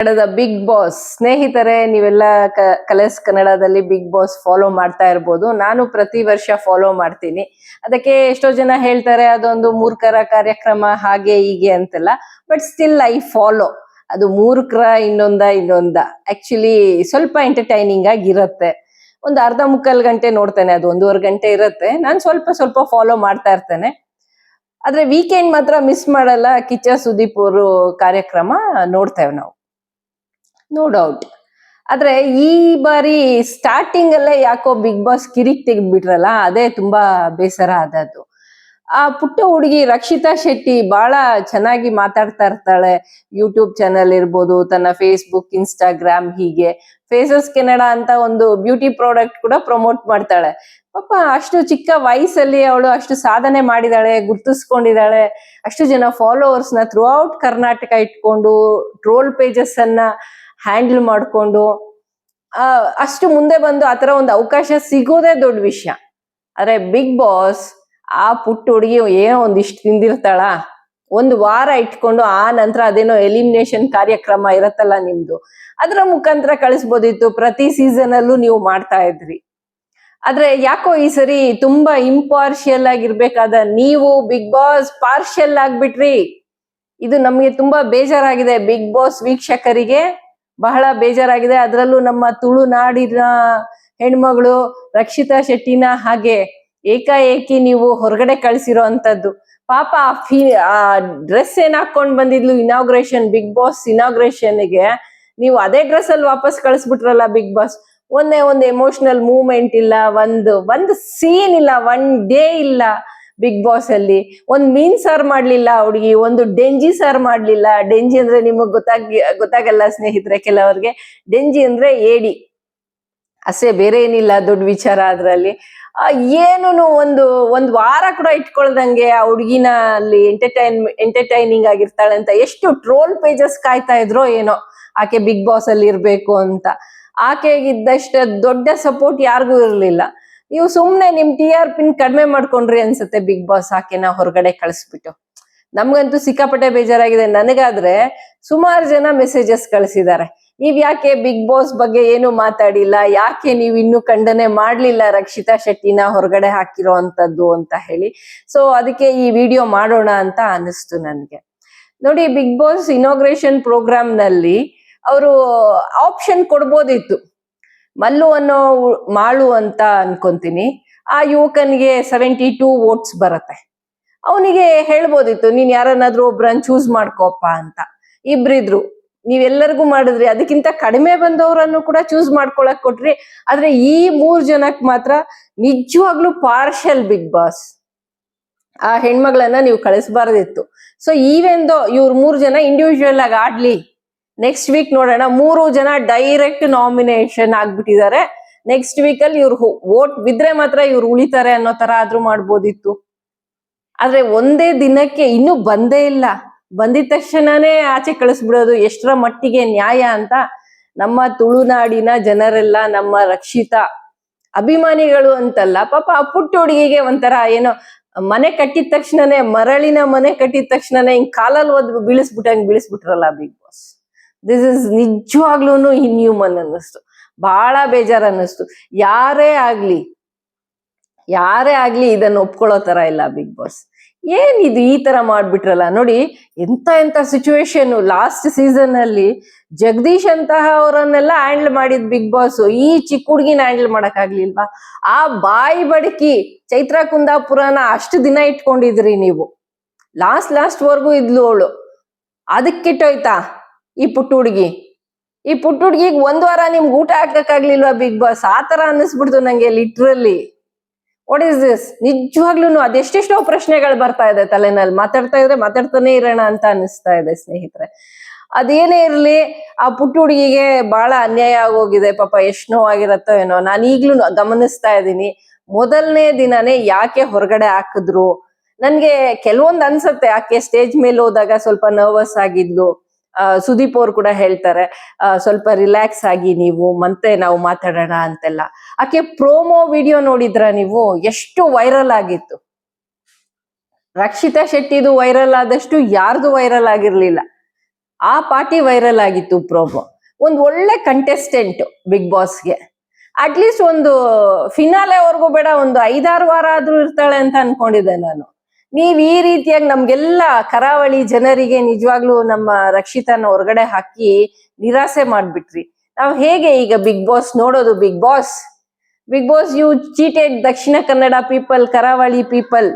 ಕನ್ನಡದ big boss ಸ್ನೇಹಿತರೆ, ನೀವೆಲ್ಲ ಕಲರ್ಸ್ ಕನ್ನಡದಲ್ಲಿ ಬಿಗ್ ಬಾಸ್ ಫಾಲೋ ಮಾಡ್ತಾ ಇರ್ಬೋದು. ನಾನು ಪ್ರತಿ ವರ್ಷ ಫಾಲೋ ಮಾಡ್ತೀನಿ. ಅದಕ್ಕೆ ಎಷ್ಟೋ ಜನ ಹೇಳ್ತಾರೆ, ಅದೊಂದು ಮೂರ್ಖರ ಕಾರ್ಯಕ್ರಮ, ಹಾಗೆ ಹೀಗೆ ಅಂತೆಲ್ಲ. ಬಟ್ ಸ್ಟಿಲ್ ಐ ಫಾಲೋ ಅದು ಮೂರ್ಖರ ಇನ್ನೊಂದ ಇನ್ನೊಂದ. ಆಕ್ಚುಲಿ ಸ್ವಲ್ಪ ಎಂಟರ್ಟೈನಿಂಗ್ ಆಗಿರುತ್ತೆ ಒಂದು ಅರ್ಧ ಮುಕ್ಕಾಲು ಗಂಟೆ ನೋಡ್ತೇನೆ, ಅದು ಒಂದೂವರೆ ಗಂಟೆ ಇರುತ್ತೆ. ನಾನು ಸ್ವಲ್ಪ ಸ್ವಲ್ಪ ಫಾಲೋ ಮಾಡ್ತಾ ಇರ್ತೇನೆ. ಆದ್ರೆ ವೀಕೆಂಡ್ ಮಾತ್ರ ಮಿಸ್ ಮಾಡಲ್ಲ ಕಿಚ್ಚ ಸುದೀಪ್ ಅವರು ಕಾರ್ಯಕ್ರಮ ನೋಡ್ತೇವೆ ನಾವು. ನೋ ಡೌಟ್ ಆದ್ರೆ ಈ ಬಾರಿ ಸ್ಟಾರ್ಟಿಂಗ್ ಅಲ್ಲೇ ಯಾಕೋ ಬಿಗ್ ಬಾಸ್ ಕಿರಿಕ್ ತೆಗೆದ್ಬಿಟ್ರಲ್ಲ, ಅದೇ ತುಂಬಾ ಬೇಸರ ಆದದ್ದು. ಆ ಪುಟ್ಟ ಹುಡುಗಿ ರಕ್ಷಿತಾ ಶೆಟ್ಟಿ ಬಹಳ ಚೆನ್ನಾಗಿ ಮಾತಾಡ್ತಾ ಇರ್ತಾಳೆ. ಯೂಟ್ಯೂಬ್ ಚಾನಲ್ ಇರ್ಬೋದು, ತನ್ನ ಫೇಸ್ಬುಕ್ ಇನ್ಸ್ಟಾಗ್ರಾಮ್ ಹೀಗೆ. ಫೇಸಸ್ ಕೆನಡಾ ಅಂತ ಒಂದು ಬ್ಯೂಟಿ ಪ್ರಾಡಕ್ಟ್ ಕೂಡ ಪ್ರಮೋಟ್ ಮಾಡ್ತಾಳೆ. ಪಾಪ ಅಷ್ಟು ಚಿಕ್ಕ ವಯಸ್ಸಲ್ಲಿ ಅವಳು ಅಷ್ಟು ಸಾಧನೆ ಮಾಡಿದಾಳೆ ಗುರ್ತಿಸ್ಕೊಂಡಿದ್ದಾಳೆ ಅಷ್ಟು ಜನ ಫಾಲೋವರ್ಸ್ನ ಥ್ರೂ ಔಟ್ ಕರ್ನಾಟಕ ಇಟ್ಕೊಂಡು ಟ್ರೋಲ್ ಪೇಜಸ್ ಅನ್ನ ಹ್ಯಾಂಡಲ್ ಮಾಡಿಕೊಂಡು ಅಷ್ಟು ಮುಂದೆ ಬಂದು ಆತರ ಒಂದು ಅವಕಾಶ ಸಿಗೋದೇ ದೊಡ್ಡ ವಿಷಯ. ಆದರೆ ಬಿಗ್ ಬಾಸ್ ಆ ಪುಟ್ಟ ಹುಡುಗಿ ಏನೋ ಒಂದಿಷ್ಟು ತಿಂದಿರ್ತಾಳ. ಒಂದು ವಾರ ಇಟ್ಕೊಂಡು ಆ ನಂತರ ಅದೇನೋ ಎಲಿಮಿನೇಷನ್ ಕಾರ್ಯಕ್ರಮ ಇರತ್ತಲ್ಲ ನಿಮ್ದು. ಅದರ ಮುಖಾಂತರ ಕಳಿಸ್ಬೋದಿತ್ತು. ಪ್ರತಿ ಸೀಸನ್ ಅಲ್ಲೂ ನೀವು ಮಾಡ್ತಾ ಇದ್ರಿ. ಆದ್ರೆ ಯಾಕೋ ಈ ಸರಿ ತುಂಬಾ ಇಂಪಾರ್ಷಿಯಲ್ ಆಗಿರ್ಬೇಕಾದ ನೀವು ಬಿಗ್ ಬಾಸ್ ಪಾರ್ಷಿಯಲ್ ಆಗ್ಬಿಟ್ರಿ. ಇದು ನಮ್ಗೆ ತುಂಬಾ ಬೇಜಾರಾಗಿದೆ ಬಿಗ್ ಬಾಸ್ ವೀಕ್ಷಕರಿಗೆ. ಬಹಳ ಬೇಜಾರಾಗಿದೆ. ಅದರಲ್ಲೂ ನಮ್ಮ ತುಳುನಾಡಿನ ಹೆಣ್ಮಗಳು ರಕ್ಷಿತಾ ಶೆಟ್ಟಿನ ಹಾಗೆ ಏಕಾಏಕಿ ನೀವು ಹೊರಗಡೆ ಕಳಿಸಿರೋ ಅಂತದ್ದು ಪಾಪ ಆ ಫೀ, ಆ ಡ್ರೆಸ್ ಏನ್ ಹಾಕೊಂಡ್ ಬಂದಿದ್ಲು ಇನಾಗ್ರೇಷನ್ ಬಿಗ್ ಬಾಸ್ಗೆ. ನೀವು ಅದೇ ಡ್ರೆಸ್ ಅಲ್ಲಿ ವಾಪಸ್ ಕಳಿಸ್ಬಿಟ್ರಲ್ಲ ಬಿಗ್ ಬಾಸ್ ಒಂದೇ ಒಂದು ಎಮೋಷನಲ್ ಮೂವ್ಮೆಂಟ್ ಇಲ್ಲ, ಒಂದು ಒಂದು ಸೀನ್ ಇಲ್ಲ ಒನ್ ಡೇ ಇಲ್ಲ. ಬಿಗ್ ಬಾಸ್ ಅಲ್ಲಿ. ಒಂದ್ ಮೀನ್ ಸಾರ್ ಮಾಡ್ಲಿಲ್ಲ ಹುಡುಗಿ ಒಂದು ಡೆಂಜಿ ಸಾರ್ ಮಾಡ್ಲಿಲ್ಲ. ಡೆಂಜಿ ಅಂದ್ರೆ ನಿಮಗ್ ಗೊತ್ತಾಗಿ ಗೊತ್ತಾಗಲ್ಲ ಸ್ನೇಹಿತರೆ ಕೆಲವರಿಗೆ. ಡೆಂಜಿ ಅಂದ್ರೆ ಏಡಿ. ಅಷ್ಟೇ ಬೇರೆ ಏನಿಲ್ಲ ದೊಡ್ಡ ವಿಚಾರ ಅದ್ರಲ್ಲಿ. ಆ, ಏನೂನು ಒಂದು ಒಂದ್ ವಾರ ಕೂಡ ಇಟ್ಕೊಳ್ದಂಗೆ ಆ ಹುಡುಗಿನ ಅಲ್ಲಿ ಎಂಟರ್ಟೈನ್ ಎಂಟರ್ಟೈನಿಂಗ್ ಆಗಿರ್ತಾಳೆ ಅಂತ. ಎಷ್ಟು ಟ್ರೋಲ್ ಪೇಜಸ್ ಕಾಯ್ತಾ ಇದ್ರೋ ಏನೋ. ಆಕೆ ಬಿಗ್ ಬಾಸ್ ಅಲ್ಲಿ ಇರ್ಬೇಕು ಅಂತ. ಆಕೆಗಿದ್ದಷ್ಟ ದೊಡ್ಡ ಸಪೋರ್ಟ್ ಯಾರಿಗೂ ಇರ್ಲಿಲ್ಲ. ನೀವು ಸುಮ್ನೆ ನಿಮ್ ಟಿ ಆರ್ ಪಿನ್ ಕಡಿಮೆ ಮಾಡ್ಕೊಂಡ್ರಿ ಅನ್ಸುತ್ತೆ ಬಿಗ್ ಬಾಸ್ ಹಾಕಿನ ಹೊರಗಡೆ ಕಳಿಸ್ಬಿಟ್ಟು. ನಮ್ಗಂತೂ ಸಿಕ್ಕಾಪಟ್ಟೆ ಬೇಜಾರಾಗಿದೆ. ನನಗಾದ್ರೆ ಸುಮಾರು ಜನ ಮೆಸೇಜಸ್ ಕಳಿಸಿದ್ದಾರೆ ನೀವ್ ಯಾಕೆ ಬಿಗ್ ಬಾಸ್ ಬಗ್ಗೆ ಏನು ಮಾತಾಡಿಲ್ಲ? ಯಾಕೆ ನೀವು ಇನ್ನು ಖಂಡನೆ ಮಾಡ್ಲಿಲ್ಲ ರಕ್ಷಿತಾ ಶೆಟ್ಟಿನ ಹೊರಗಡೆ ಹಾಕಿರೋ ಅಂತದ್ದು ಅಂತ ಹೇಳಿ. ಸೊ ಅದಕ್ಕೆ ಈ ವಿಡಿಯೋ ಮಾಡೋಣ ಅಂತ ಅನಿಸ್ತು ನನ್ಗೆ. ನೋಡಿ ಬಿಗ್ ಬಾಸ್ ಇನಾಗ್ರೇಷನ್ ಪ್ರೋಗ್ರಾಮ್ನಲ್ಲಿ ಅವರು ಆಪ್ಷನ್ ಕೊಡ್ಬೋದಿತ್ತು. ಮಲ್ಲು ಅನ್ನೋ ಮಾಳು ಅಂತ ಅನ್ಕೊಂತೀನಿ. ಆ ಯುವಕನಿಗೆ ಸೆವೆಂಟಿ ಟೂ ವೋಟ್ಸ್ ಬರತ್ತೆ. ಅವನಿಗೆ ಹೇಳ್ಬೋದಿತ್ತು, ನೀನ್ ಯಾರನ್ನಾದ್ರೂ ಒಬ್ರನ್ನ ಚೂಸ್ ಮಾಡ್ಕೋಪ್ಪ ಅಂತ. ಇಬ್ರಿದ್ರು, ನೀವೆಲ್ಲರಿಗೂ ಮಾಡಿದ್ರಿ, ಅದಕ್ಕಿಂತ ಕಡಿಮೆ ಬಂದವರನ್ನು ಕೂಡ ಚೂಸ್ ಮಾಡ್ಕೊಳಕ್ ಕೊಟ್ರಿ. ಆದ್ರೆ ಈ ಮೂರ್ ಜನಕ್ ಮಾತ್ರ ನಿಜವಾಗ್ಲೂ ಪಾರ್ಷಲ್ ಬಿಗ್ ಬಾಸ್ ಆ ಹೆಣ್ಮಗಳನ್ನ ನೀವು ಕಳಿಸ್ಬಾರ್ದಿತ್ತು. ಸೊ ಈವೆಂದೋ ಇವ್ರ ಮೂರ್ ಜನ ಇಂಡಿವಿಜುವಲ್ ಆಗಿ ಆಡ್ಲಿ ನೆಕ್ಸ್ಟ್ ವೀಕ್ ನೋಡೋಣ. ಮೂರು ಜನ ಡೈರೆಕ್ಟ್ ನಾಮಿನೇಷನ್ ಆಗ್ಬಿಟ್ಟಿದ್ದಾರೆ. ನೆಕ್ಸ್ಟ್ ವೀಕ್ ಅಲ್ಲಿ ಇವ್ರು ವೋಟ್ ಬಿದ್ರೆ ಮಾತ್ರ ಇವ್ರು ಉಳಿತಾರೆ ಅನ್ನೋ ತರ ಆದ್ರೂ ಮಾಡ್ಬೋದಿತ್ತು. ಆದ್ರೆ ಒಂದೇ ದಿನಕ್ಕೆ ಇನ್ನೂ ಬಂದೇ ಇಲ್ಲ. ಬಂದಿದ ತಕ್ಷಣನೇ ಆಚೆ ಕಳಿಸ್ಬಿಡೋದು ಎಷ್ಟರ ಮಟ್ಟಿಗೆ ನ್ಯಾಯ ಅಂತ ನಮ್ಮ ತುಳುನಾಡಿನ ಜನರೆಲ್ಲ, ನಮ್ಮ ರಕ್ಷಿತ ಅಭಿಮಾನಿಗಳು ಅಂತಲ್ಲ, ಪಾಪ ಪುಟ್ಟ ಹುಡುಗಿಗೆ ಒಂಥರ ಏನೋ ಮನೆ ಕಟ್ಟಿದ ತಕ್ಷಣನೇ, ಮರಳಿನ ಮನೆ ಕಟ್ಟಿದ ತಕ್ಷಣನೇ ಹಿಂಗ್ ಕಾಲಲ್ಲಿ ಒದ್ ಬೀಳಿಸ್ಬಿಟ್ಟಂಗ್ ಬೀಳಿಸ್ಬಿಟ್ರಲ್ಲ ಬಿಗ್ ಬಾಸ್ ದಿಸ್ ಇಸ್ ನಿಜವಾಗ್ಲೂ ಇನ್ಹ್ಯೂಮನ್ ಅನ್ನಿಸ್ತು. ಬಹಳ ಬೇಜಾರ್ ಅನ್ನಿಸ್ತು. ಯಾರೇ ಆಗ್ಲಿ ಯಾರೇ ಆಗ್ಲಿ ಇದನ್ನ ಒಪ್ಕೊಳ್ಳೋ ತರ ಇಲ್ಲ ಬಿಗ್ ಬಾಸ್ ಏನ್ ಇದು ಈ ತರ ಮಾಡ್ಬಿಟ್ರಲ್ಲ? ನೋಡಿ, ಎಂತ ಎಂತ ಸಿಚುವೇಶನ್ ಲಾಸ್ಟ್ ಸೀಸನ್ ಅಲ್ಲಿ ಜಗದೀಶ್ ಅಂತಹ ಅವರನ್ನೆಲ್ಲ ಹ್ಯಾಂಡಲ್ ಮಾಡಿದ್ ಬಿಗ್ ಬಾಸ್ ಈ ಚಿಕ್ಕ ಹುಡುಗಿನ ಹ್ಯಾಂಡಲ್ ಮಾಡಕ್ ಆಗ್ಲಿಲ್ವಾ? ಆ ಬಾಯಿ ಬಡಕಿ ಚೈತ್ರ ಕುಂದಾಪುರನ ಅಷ್ಟು ದಿನ ಇಟ್ಕೊಂಡಿದ್ರಿ ನೀವು. ಲಾಸ್ಟ್ ಲಾಸ್ಟ್ ವರ್ಗೂ ಇದ್ಲು ಅವಳು. ಅದಕ್ಕಿಟ್ಟೋಯ್ತಾ ಈ ಪುಟ್ಟ ಹುಡುಗಿ. ಈ ಪುಟ್ಟ ಹುಡುಗಿಗ್ ಒಂದ್ ವಾರ ನಿಮ್ಗೆ ಊಟ ಹಾಕಕ್ಕಾಗ್ಲಿಲ್ವಾ ಬಿಗ್ ಬಾಸ್ ಆ ತರ ಅನ್ನಿಸ್ಬಿಡ್ತು ನಂಗೆ ಲಿಟ್ರಲಿ ವಾಟ್ ಇಸ್ ದಿಸ್ ನಿಜವಾಗ್ಲೂ ಅದೆಷ್ಟೆಷ್ಟೋ ಪ್ರಶ್ನೆಗಳು ಬರ್ತಾ ಇದೆ ತಲೆನಲ್ಲಿ. ಮಾತಾಡ್ತಾ ಇದ್ರೆ ಮಾತಾಡ್ತಾನೆ ಇರೋಣ ಅಂತ ಅನಿಸ್ತಾ ಇದೆ ಸ್ನೇಹಿತರೆ. ಅದೇನೇ ಇರ್ಲಿ, ಆ ಪುಟ್ಟ ಹುಡುಗಿಗೆ ಬಹಳ ಅನ್ಯಾಯ ಆಗೋಗಿದೆ. ಪಾಪ ಎಷ್ಟ್ ನೋವಾಗಿರತ್ತೋ ಏನೋ. ನಾನು ಈಗ್ಲೂ ಗಮನಿಸ್ತಾ ಇದ್ದೀನಿ. ಮೊದಲನೇ ದಿನನೇ ಯಾಕೆ ಹೊರಗಡೆ ಹಾಕಿದ್ರು? ನನ್ಗೆ ಕೆಲವೊಂದ್ ಅನ್ಸುತ್ತೆ. ಆಕೆ ಸ್ಟೇಜ್ ಮೇಲೆ ಹೋದಾಗ ಸ್ವಲ್ಪ ನರ್ವಸ್ ಆಗಿದ್ಲು? ಸುದೀಪ್ ಅವ್ರು ಕೂಡ ಹೇಳ್ತಾರೆ ಸ್ವಲ್ಪ ರಿಲ್ಯಾಕ್ಸ್ ಆಗಿ ನೀವು, ಮತ್ತೆ ನಾವು ಮಾತಾಡೋಣ ಅಂತೆಲ್ಲ. ಆಕೆ ಪ್ರೋಮೋ ವಿಡಿಯೋ ನೋಡಿದ್ರ ನೀವು? ಎಷ್ಟು ವೈರಲ್ ಆಗಿತ್ತು. ರಕ್ಷಿತಾ ಶೆಟ್ಟಿದು ವೈರಲ್ ಆದಷ್ಟು ಯಾರ್ದು ವೈರಲ್ ಆಗಿರ್ಲಿಲ್ಲ. ಆ ಪಾರ್ಟಿ ವೈರಲ್ ಆಗಿತ್ತು ಪ್ರೋಮೋ ಒಂದ್ ಒಳ್ಳೆ ಕಂಟೆಸ್ಟೆಂಟ್ ಬಿಗ್ ಬಾಸ್ಗೆ ಅಟ್ಲೀಸ್ಟ್ ಒಂದು ಫಿನಾಲೆವರೆಗೂ ಬೇಡ, ಒಂದು ಐದಾರು ವಾರ ಆದ್ರೂ ಇರ್ತಾಳೆ ಅಂತ ಅನ್ಕೊಂಡಿದ್ದೆ ನಾನು. ನೀವ್ ಈ ರೀತಿಯಾಗಿ ನಮ್ಗೆಲ್ಲ ಕರಾವಳಿ ಜನರಿಗೆ ನಿಜವಾಗ್ಲೂ ನಮ್ಮ ರಕ್ಷಿತನ ಹೊರಗಡೆ ಹಾಕಿ ನಿರಾಸೆ ಮಾಡ್ಬಿಟ್ರಿ. ನಾವು ಹೇಗೆ ಈಗ ಬಿಗ್ ಬಾಸ್ ನೋಡೋದು Bigg Boss Bigg Boss you cheated Dakshina Kannada people Karavali people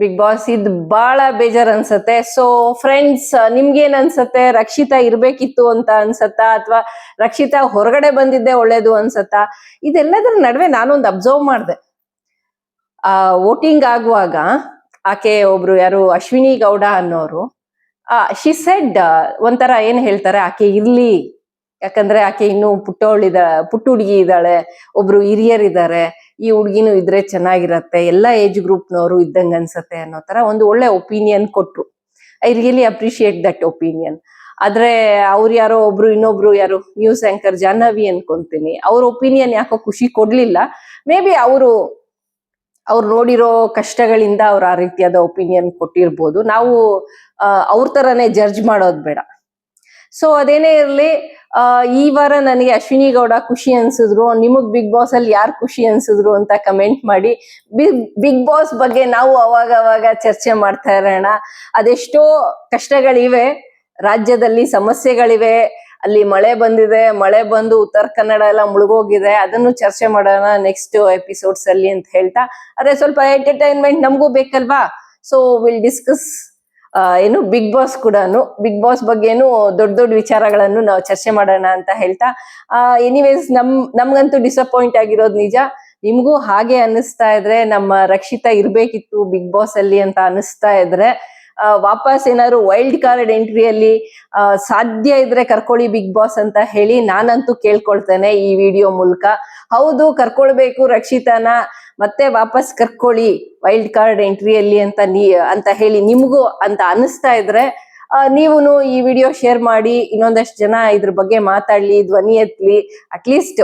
Bigg Boss ಇದ್ ಬಹಳ ಬೇಜಾರ್ ಅನ್ಸತ್ತೆ. ಸೊ ಫ್ರೆಂಡ್ಸ್ ನಿಮ್ಗೇನ್ ಅನ್ಸತ್ತೆ? ರಕ್ಷಿತಾ ಇರ್ಬೇಕಿತ್ತು ಅಂತ ಅನ್ಸತ್ತಾ? ಅಥವಾ ರಕ್ಷಿತಾ ಹೊರಗಡೆ ಬಂದಿದ್ದೆ ಒಳ್ಳೇದು ಅನ್ಸತ್ತಾ? ಇದೆಲ್ಲದರ ನಡುವೆ ನಾನೊಂದು ಅಬ್ಸರ್ವ್ ಮಾಡಿದೆ. ಆ ವೋಟಿಂಗ್ ಆಗುವಾಗ ಆಕೆ ಒಬ್ರು ಯಾರು ಅಶ್ವಿನಿ ಗೌಡ ಅನ್ನೋರು. ಶಿ ಸೆಡ್ ಒಂಥರ ಏನ್ ಹೇಳ್ತಾರೆ, ಆಕೆ ಇರ್ಲಿ. ಯಾಕಂದ್ರೆ ಆಕೆ ಇನ್ನು ಪುಟ್ಟವಳಿದ, ಪುಟ್ಟ ಹುಡುಗಿ ಇದ್ದಾಳೆ, ಒಬ್ರು ಹಿರಿಯರಿದ್ದಾರೆ ಈ ಹುಡುಗಿನೂ ಇದ್ರೆ ಚೆನ್ನಾಗಿರತ್ತೆ, ಎಲ್ಲ ಏಜ್ ಗ್ರೂಪ್ನವರು ಇದ್ದಂಗ ಅನ್ಸತ್ತೆ ಅನ್ನೋ ತರ ಒಂದು ಒಳ್ಳೆ ಒಪಿನಿಯನ್ ಕೊಟ್ರು. I really appreciate that opinion ಆದ್ರೆ ಅವ್ರು ಯಾರೋ ಒಬ್ರು, ಇನ್ನೊಬ್ರು ಯಾರು ನ್ಯೂಸ್ ಆಂಕರ್ ಜಾಹ್ನವಿ ಅನ್ಕೊಂತೀನಿ. ಅವ್ರ ಒಪಿನಿಯನ್ ಯಾಕೋ ಖುಷಿ ಕೊಡ್ಲಿಲ್ಲ. ಮೇ ಬಿ ಅವರು ಅವ್ರು ನೋಡಿರೋ ಕಷ್ಟಗಳಿಂದ ಅವ್ರು ಆ ರೀತಿಯಾದ ಒಪಿನಿಯನ್ ಕೊಟ್ಟಿರ್ಬೋದು. ನಾವು ಅವ್ರ ತರನೇ ಜಡ್ಜ್ ಮಾಡೋದ್ ಬೇಡ. ಸೊ ಅದೇನೇ ಇರಲಿ ಈ ವಾರ ನನಗೆ ಅಶ್ವಿನಿ ಗೌಡ ಖುಷಿ ಅನ್ಸಿದ್ರು, ನಿಮಗ್ ಬಿಗ್ ಬಾಸ್ ಅಲ್ಲಿ ಯಾರು ಖುಷಿ ಅನ್ಸಿದ್ರು ಅಂತ ಕಮೆಂಟ್ ಮಾಡಿ ಬಿಗ್ ಬಿಗ್ ಬಾಸ್ ಬಗ್ಗೆ ನಾವು ಅವಾಗ ಅವಾಗ ಚರ್ಚೆ ಮಾಡ್ತಾ ಇರೋಣ. ಅದೆಷ್ಟೋ ಕಷ್ಟಗಳಿವೆ, ರಾಜ್ಯದಲ್ಲಿ ಸಮಸ್ಯೆಗಳಿವೆ ಅಲ್ಲಿ ಮಳೆ ಬಂದಿದೆ, ಮಳೆ ಬಂದು ಉತ್ತರ ಕನ್ನಡ ಎಲ್ಲ ಮುಳುಗೋಗಿದೆ, ಅದನ್ನು ಚರ್ಚೆ ಮಾಡೋಣ ನೆಕ್ಸ್ಟ್ ಎಪಿಸೋಡ್ಸ್ ಅಲ್ಲಿ ಅಂತ ಹೇಳ್ತಾ. ಅದೇ ಸ್ವಲ್ಪ ಎಂಟರ್ಟೈನ್ಮೆಂಟ್ ನಮಗೂ ಬೇಕಲ್ವಾ? ಸೊ ವಿಲ್ ಡಿಸ್ಕಸ್ ಏನು ಬಿಗ್ ಬಾಸ್ ಕೂಡ ಬಿಗ್ ಬಾಸ್ ಬಗ್ಗೆನು ದೊಡ್ಡ ದೊಡ್ಡ ವಿಚಾರಗಳನ್ನು ನಾವು ಚರ್ಚೆ ಮಾಡೋಣ ಅಂತ ಹೇಳ್ತಾ. ಎನಿವೇಸ್ ನಮ್, ನಮ್ಗಂತೂ ಡಿಸಪಾಯಿಂಟ್ ಆಗಿರೋದು ನಿಜ. ನಿಮ್ಗೂ ಹಾಗೆ ಅನ್ನಿಸ್ತಾ ಇದ್ರೆ, ನಮ್ಮ ರಕ್ಷಿತಾ ಇರ್ಬೇಕಿತ್ತು ಬಿಗ್ ಬಾಸ್ ಅಲ್ಲಿ ಅಂತ ಅನಿಸ್ತಾ ಇದ್ರೆ ವಾಪಸ್ ಏನಾದ್ರು ವೈಲ್ಡ್ ಕಾರ್ಡ್ ಎಂಟ್ರಿಯಲ್ಲಿ ಸಾಧ್ಯ ಇದ್ರೆ ಕರ್ಕೊಳ್ಳಿ ಬಿಗ್ ಬಾಸ್ ಅಂತ ಹೇಳಿ ನಾನಂತೂ ಕೇಳ್ಕೊಳ್ತೇನೆ ಈ ವಿಡಿಯೋ ಮೂಲಕ. ಹೌದು, ಕರ್ಕೊಳ್ಬೇಕು ರಕ್ಷಿತಾನ, ಮತ್ತೆ ವಾಪಸ್ ಕರ್ಕೊಳ್ಳಿ ವೈಲ್ಡ್ ಕಾರ್ಡ್ ಎಂಟ್ರಿಯಲ್ಲಿ ಅಂತ ನೀ, ಅಂತ ಹೇಳಿ ನಿಮಗೂ ಅಂತ ಅನಿಸ್ತಾ ಇದ್ರೆ ನೀವು ಈ ವಿಡಿಯೋ ಶೇರ್ ಮಾಡಿ, ಇನ್ನೊಂದಷ್ಟು ಜನ ಇದ್ರ ಬಗ್ಗೆ ಮಾತಾಡ್ಲಿ, ಧ್ವನಿ ಎತ್ಲಿ ಅಟ್ಲೀಸ್ಟ್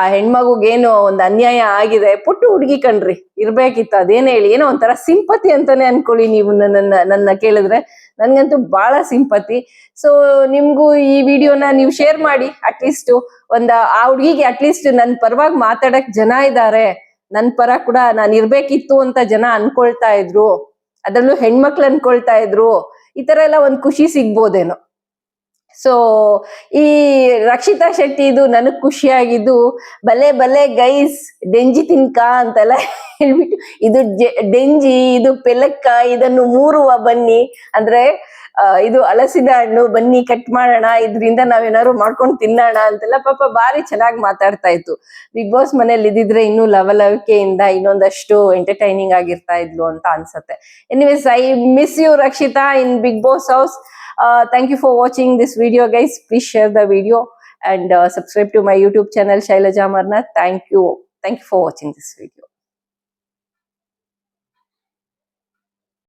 ಆ ಹೆಣ್ಮಗುಗೇನು ಒಂದು ಅನ್ಯಾಯ ಆಗಿದೆ, ಪುಟ್ಟು ಹುಡುಗಿ ಕಣ್ರಿ, ಇರ್ಬೇಕಿತ್ತು. ಅದೇನೇ ಹೇಳಿ, ಏನೋ ಒಂಥರ ಸಿಂಪತಿ ಅಂತಾನೆ ಅನ್ಕೊಳ್ಳಿ ನೀವು ನನ್ನ ನನ್ನ ಕೇಳಿದ್ರೆ. ನನ್ಗಂತೂ ಬಹಳ ಸಿಂಪತಿ. ಸೊ ನಿಮ್ಗೂ ಈ ವಿಡಿಯೋನ ನೀವು ಶೇರ್ ಮಾಡಿ ಅಟ್ಲೀಸ್ಟ್ ಒಂದು, ಆ ಹುಡುಗಿಗೆ ಅಟ್ಲೀಸ್ಟ್ ನನ್ನ ಪರವಾಗಿ ಮಾತಾಡಕ್ ಜನ ಇದ್ದಾರೆ ನನ್ನ ಪರ ಕೂಡ ನಾನು ಇರ್ಬೇಕಿತ್ತು ಅಂತ ಜನ ಅನ್ಕೊಳ್ತಾ ಇದ್ರು. ಅದರಲ್ಲೂ ಹೆಣ್ಮಕ್ಳು ಅನ್ಕೊಳ್ತಾ ಇದ್ರು. ಈ ತರ ಎಲ್ಲ ಒಂದ್ ಖುಷಿ ಸಿಗ್ಬೋದೇನೋ. ಸೊ ಈ ರಕ್ಷಿತಾ ಶೆಟ್ಟಿ ಇದು ನನಗ್ ಖುಷಿಯಾಗಿದ್ದು, ಬಲೆ ಬಲೆ, ಗೈಸ್, ಡೆಂಜಿ ತಿನ್ಕ ಅಂತೆಲ್ಲ ಹೇಳ್ಬಿಟ್ಟು, ಇದು ಡೆಂಜಿ, ಇದು ಪೆಲಕ್ಕ, ಇದನ್ನು ಮೂರುವ ಬನ್ನಿ. ಅಂದ್ರೆ ಇದು ಹಲಸಿನ ಹಣ್ಣು, ಬನ್ನಿ, ಕಟ್ ಮಾಡೋಣ, ಇದರಿಂದ ನಾವೇನಾದ್ರು ಮಾಡ್ಕೊಂಡು ತಿನ್ನೋಣ ಅಂತೆಲ್ಲ ಪಾಪ ಬಾರಿ ಚೆನ್ನಾಗಿ ಮಾತಾಡ್ತಾ ಇತ್ತು. ಬಿಗ್ ಬಾಸ್ ಮನೇಲಿ ಇದ್ದಿದ್ರೆ ಇನ್ನೂ ಲವಲವಿಕೆಯಿಂದ ಇನ್ನೊಂದಷ್ಟು ಎಂಟರ್ಟೈನಿಂಗ್ ಆಗಿರ್ತಾ ಇದ್ಲು ಅಂತ ಅನ್ಸತ್ತೆ. Anyways I miss you Rakshita in Bigg Boss house Uh, thank you for watching this video guys. Please share the video and uh, subscribe to my YouTube channel Shailaja Marna. Thank you. Thank you for watching this video.